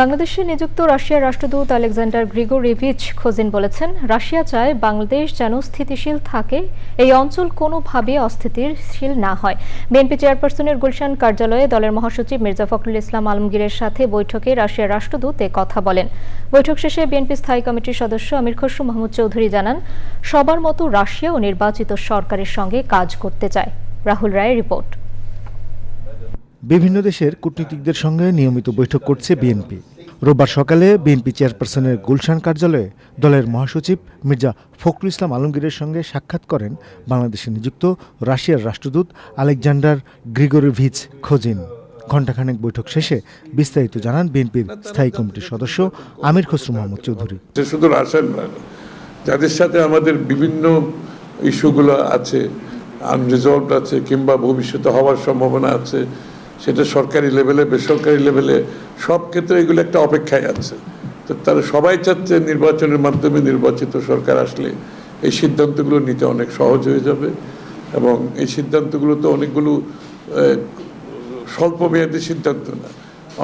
বাংলাদেশে নিযুক্ত রাশিয়ার রাষ্ট্রদূত আলেকজান্ডার গ্রিগোরিভিচ খোজিন বলেছেন, রাশিয়া চায় বাংলাদেশ যেন স্থিতিশীল থাকে, এই অঞ্চল কোনোভাবে অস্থিতিশীল না হয়। বিএনপি চেয়ারপারসনের গুলশান কার্যালয়ে দলের মহাসচিব মির্জা ফখরুল ইসলাম আলমগীরের সাথে বৈঠকে রাশিয়ার রাষ্ট্রদূত এ কথা বলেন। বৈঠক শেষে বিএনপি স্থায়ী কমিটির সদস্য আমির খসরু মাহমুদ চৌধুরী জানান, সবার মতো রাশিয়াও নির্বাচিত সরকারের সঙ্গে কাজ করতে চায়। রাহুল রায়ের রিপোর্ট। বিভিন্ন দেশের কূটনীতিকদের সঙ্গে নিয়মিত বৈঠক করছে বিএনপি। রোববার সকালে বিএনপি চেয়ারপারসনের গুলশান কার্যালয়ে দলের মহাসচিব মির্জা ফখরুল ইসলাম আলমগীরের সঙ্গে সাক্ষাৎ করেন বাংলাদেশে নিযুক্ত রাশিয়ার রাষ্ট্রদূত আলেকজান্ডার গ্রিগোরিভিচ খোজিন। ঘণ্টাখানেক বৈঠক শেষে বিস্তারিত জানান বিএনপির স্থায়ী কমিটির সদস্য আমির খসরু মাহমুদ চৌধুরী। শুধু যাদের সাথে আমাদের বিভিন্ন ইস্যুগুলো আছে আনরিজলভড আছে কিংবা ভবিষ্যতে হওয়ার সম্ভাবনা আছে সেটা সরকারি লেভেলে বেসরকারি লেভেলে সব ক্ষেত্রে এগুলো একটা অপেক্ষায় আছে। তো তারা সবাই চাচ্ছে নির্বাচনের মাধ্যমে নির্বাচিত সরকার আসলে এই সিদ্ধান্তগুলো নিতে অনেক সহজ হয়ে যাবে এবং এই সিদ্ধান্তগুলো তো অনেকগুলো আহ, স্বল্প মেয়াদী সিদ্ধান্ত না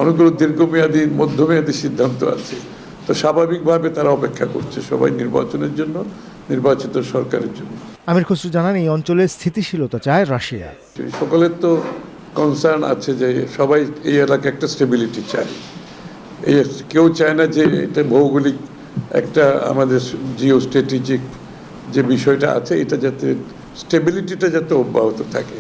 অনেকগুলো দীর্ঘমেয়াদী মধ্যমেয়াদী সিদ্ধান্ত আছে। তো স্বাভাবিকভাবে তারা অপেক্ষা করছে সবাই নির্বাচনের জন্য নির্বাচিত সরকারের জন্য। আমির খসরু জানান এই অঞ্চলে স্থিতিশীলতা চায় রাশিয়া। সকলের তো কনসার্ন আছে যে সবাই এই এলাকায় একটা স্টেবিলিটি চায়। এই কেউ চায় না যে এটা ভৌগোলিক একটা আমাদের জিও স্ট্র্যাটেজিক যে বিষয়টা আছে এটা যাতে স্টেবিলিটিটা যাতে অব্যাহত থাকে।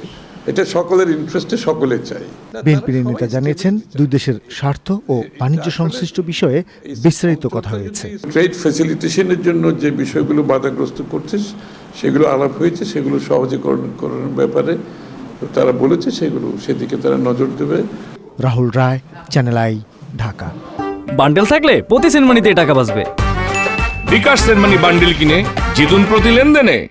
এটা সকলের ইন্টারেস্টে সকলে চাই বিএনপির নেতা জানিয়েছেন দুই দেশের স্বার্থ ও বাণিজ্য সংশ্লিষ্ট বিষয়ে বিস্তারিত কথা হয়েছে। ট্রেড ফ্যাসিলিটেশনের জন্য যে বিষয়গুলো বাধাগ্রস্ত করছে সেগুলো আলাপ হয়েছে সেগুলো সহজীকরণ করার ব্যাপারে তারা বলেছে সেগুলো সেদিকে তারা নজর দেবে। Rahul Roy channel I Dhaka. Bundle থাকলে প্রতি সেনমানিতে টাকা বাঁচবে। বিকাশ সেনমানি বান্ডেল কিনে জিতুন প্রতি লেনদেনে।